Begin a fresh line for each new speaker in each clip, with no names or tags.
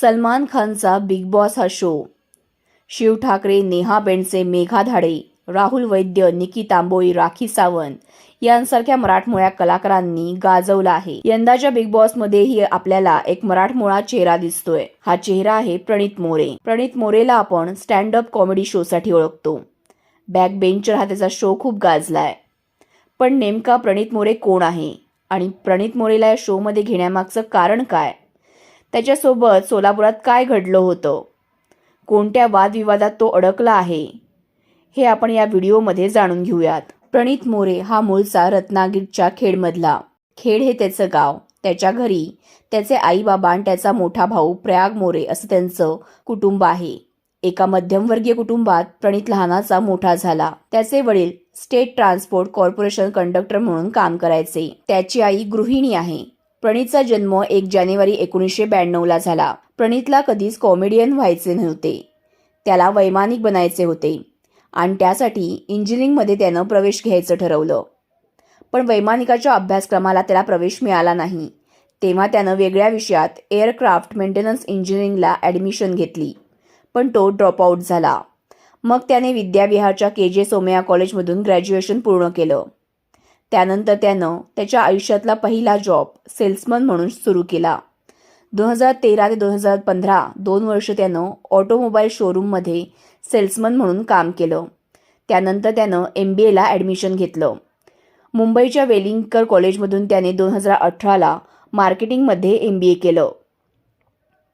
सलमान खानचा Bigg Boss हा show. Shiv Thakare Neha Bendse Megha Dhade Rahul Vaidya Nikki Tamboli Rakhi Sawant यांसारख्या मराठमोळ्या कलाकारांनी गाजवला आहे. यंदाच्या बिग बॉस मध्येही आपल्याला एक मराठमोळा चेहरा दिसतोय. हा चेहरा आहे प्रणित मोरे. प्रणित मोरेला आपण स्टँड अप कॉमेडी शोसाठी ओळखतो. बॅक बेंचर हा त्याचा शो खूप गाजलाय. पण नेमका प्रणित मोरे कोण आहे? आणि प्रणित मोरेला या शोमध्ये घेण्यामागचं कारण काय? त्याच्यासोबत सोलापुरात काय घडलं होतं? कोणत्या वादविवादात तो अडकला आहे? हे आपण या व्हिडिओमध्ये जाणून घेऊयात. प्रणित मोरे हा मूळचा रत्नागिरीच्या खेडमधला. खेड हे त्याचं गाव. त्याच्या घरी त्याचे आई बाबा आणि त्याचा मोठा भाऊ प्रयाग मोरे असं त्यांचं कुटुंब आहे. एका मध्यमवर्गीय कुटुंबात प्रणित लहानाचा मोठा झाला. त्याचे वडील स्टेट ट्रान्सपोर्ट कॉर्पोरेशन कंडक्टर म्हणून काम करायचे. त्याची आई गृहिणी आहे. प्रणीतचा जन्म एक जानेवारी एकोणीसशे ब्याण्णवला झाला. प्रणीतला कधीच कॉमेडियन व्हायचे नव्हते. त्याला वैमानिक बनायचे होते. आणि त्यासाठी इंजिनिअरिंगमध्ये त्यानं प्रवेश घ्यायचं ठरवलं. पण वैमानिकाच्या अभ्यासक्रमाला त्याला प्रवेश मिळाला नाही. तेव्हा त्यानं वेगळ्या विषयात एअरक्राफ्ट मेंटेनन्स इंजिनिअरिंगला ॲडमिशन घेतली. पण तो ड्रॉपआउट झाला. मग त्याने विद्याविहारच्या के जे सोमया कॉलेजमधून ग्रॅज्युएशन पूर्ण केलं. त्यानंतर त्यानं त्याच्या आयुष्यातला पहिला जॉब सेल्समन म्हणून सुरू केला. दोन हजार तेरा ते दोन हजार पंधरा दोन वर्ष त्यानं ऑटोमोबाईल शोरूममध्ये सेल्समन म्हणून काम केलं. त्यानंतर त्यानं एम बी एला ॲडमिशन घेतलं. मुंबईच्या वेलिंगकर कॉलेजमधून त्याने दोन हजार अठराला मार्केटिंगमध्ये एम बी ए केलं.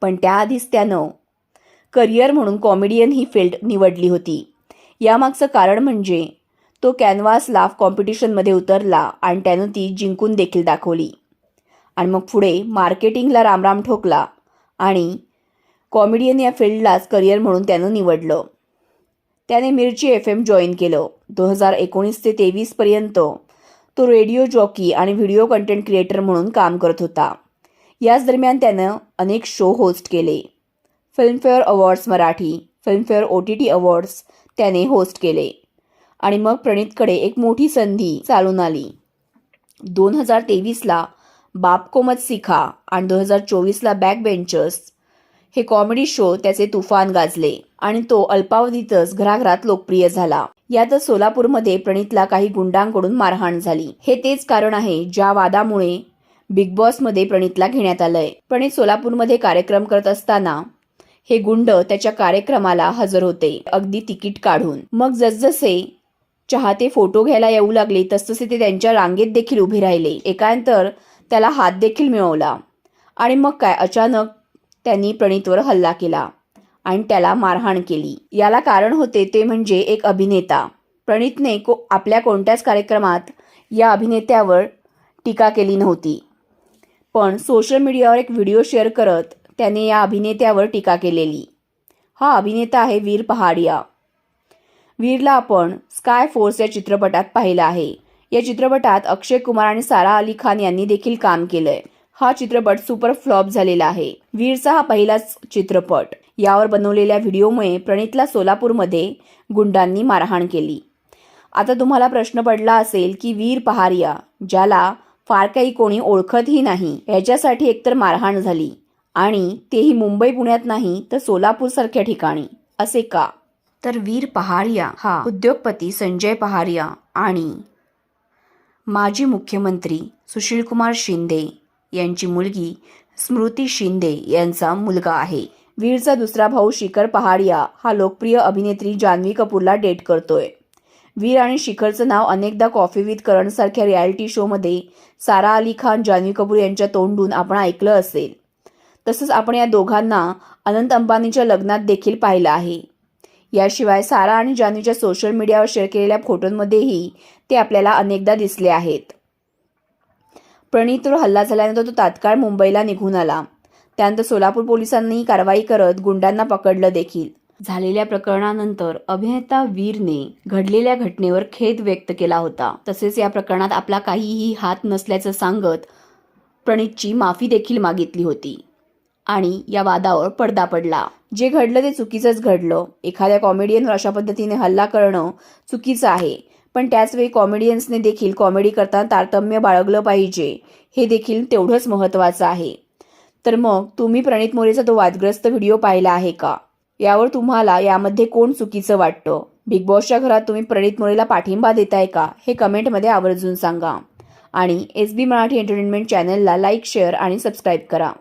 पण त्याआधीच त्यानं करिअर म्हणून कॉमेडियन ही फील्ड निवडली होती. यामागचं कारण म्हणजे तो कॅनव्हास लाफ कॉम्पिटिशनमध्ये उतरला आणि त्यानं ती जिंकून देखील दाखवली. आणि मग पुढे मार्केटिंगला रामराम ठोकला आणि कॉमेडियन या फील्डलाच करिअर म्हणून त्यानं निवडलं. त्याने मिरची एफ एम जॉईन केलं. दोन हजार एकोणीस ते तेवीसपर्यंत तो रेडिओ जॉकी आणि व्हिडिओ कंटेंट क्रिएटर म्हणून काम करत होता. याच दरम्यान त्यानं अनेक शो होस्ट केले. Filmfare awards Marathi Filmfare O T T awards त्याने होस्ट केले. आणि मग प्रणितकडे एक मोठी संधी चालून आली. दोन हजार तेवीसला बापकोमत सिखा आणि दोन हजार चोवीसला बॅक बेंचर्स हे कॉमेडी शो त्याचे तुफान गाजले आणि तो अल्पावधीतच घराघरात लोकप्रिय झाला. यातच सोलापूरमध्ये प्रणितला काही गुंडांकडून मारहाण झाली. हे तेच कारण आहे ज्या वादामुळे बिग बॉसमध्ये प्रणितला घेण्यात आलंय. प्रणित सोलापूरमध्ये कार्यक्रम करत असताना हे गुंड त्याच्या कार्यक्रमाला हजर होते. अगदी तिकीट काढून. मग जसजसे चाहते फोटो घ्यायला येऊ लागले तसतसे ते त्यांच्या रांगेत देखील उभे राहिले. एकांतर त्याला हात देखील मिळवला. आणि मग काय अचानक त्यांनी प्रणीतवर हल्ला केला आणि त्याला मारहाण केली. याला कारण होते ते म्हणजे एक अभिनेता. प्रणितने को आपल्या कोणत्याच कार्यक्रमात या अभिनेत्यावर टीका केली नव्हती. पण सोशल मीडियावर एक व्हिडिओ शेअर करत त्याने या अभिनेत्यावर टीका केलेली. हा अभिनेता आहे वीर पहाडिया. वीरला आपण स्काय फोर्स या चित्रपटात पाहिलं आहे. या चित्रपटात अक्षय कुमार आणि सारा अली खान यांनी देखील काम केलंय. हा चित्रपट सुपर फ्लॉप झालेला आहे. वीरचा हा पहिलाच चित्रपट. यावर बनवलेल्या व्हिडिओमुळे प्रणितला सोलापूरमध्ये गुंडांनी मारहाण केली. आता तुम्हाला प्रश्न पडला असेल की वीर पहारिया ज्याला फार काही कोणी ओळखतही नाही याच्यासाठी एकतर मारहाण झाली आणि तेही मुंबई पुण्यात नाही तर सोलापूरसारख्या ठिकाणी. असे का? तर वीर पहारिया हा उद्योगपती संजय पहारिया आणि माजी मुख्यमंत्री सुशीलकुमार शिंदे यांची मुलगी स्मृती शिंदे यांचा मुलगा आहे. वीरचा दुसरा भाऊ शिखर पहाडिया हा लोकप्रिय अभिनेत्री जान्हवी कपूरला डेट करतोय. वीर आणि शिखरचं नाव अनेकदा कॉफी विथ करण सारख्या रियालिटी शोमध्ये सारा अली खान जान्हवी कपूर यांच्या तोंडून आपण ऐकलं असेल. तसंच आपण या दोघांना अनंत अंबानीच्या लग्नात देखील पाहिलं आहे. याशिवाय सारा आणि जान्हवीच्या सोशल मीडियावर शेअर केलेल्या फोटोंमध्येही ते आपल्याला अनेकदा दिसले आहेत. प्रणीतवर हल्ला झाल्यानंतर तो तात्काळ मुंबईला निघून आला. त्यानंतर सोलापूर पोलिसांनी कारवाई करत गुंडांना पकडलं देखील. झालेल्या प्रकरणानंतर अभिनेता वीरने घडलेल्या घटनेवर खेद व्यक्त केला होता. तसेच या प्रकरणात आपला काहीही हात नसल्याचं सांगत प्रणितची माफी देखील मागितली होती आणि या वादावर पडदा पडला. जे घडलं ते चुकीचंच घडलं. एखाद्या कॉमेडियनवर अशा पद्धतीने हल्ला करणं चुकीचं आहे. पण त्याचवेळी कॉमेडियन्सने देखील कॉमेडी करताना तारतम्य बाळगलं पाहिजे. हे देखील तेवढंच महत्त्वाचं आहे. तर मग तुम्ही प्रणित मोरेचा तो वादग्रस्त व्हिडिओ पाहिला आहे का? यावर तुम्हाला यामध्ये कोण चुकीचं वाटतं? बिग बॉसच्या घरात तुम्ही प्रणित मोरेला पाठिंबा देताय का? हे कमेंटमध्ये आवर्जून सांगा. आणि एस बी मराठी एंटरटेनमेंट चॅनलला लाईक शेअर आणि सबस्क्राईब करा.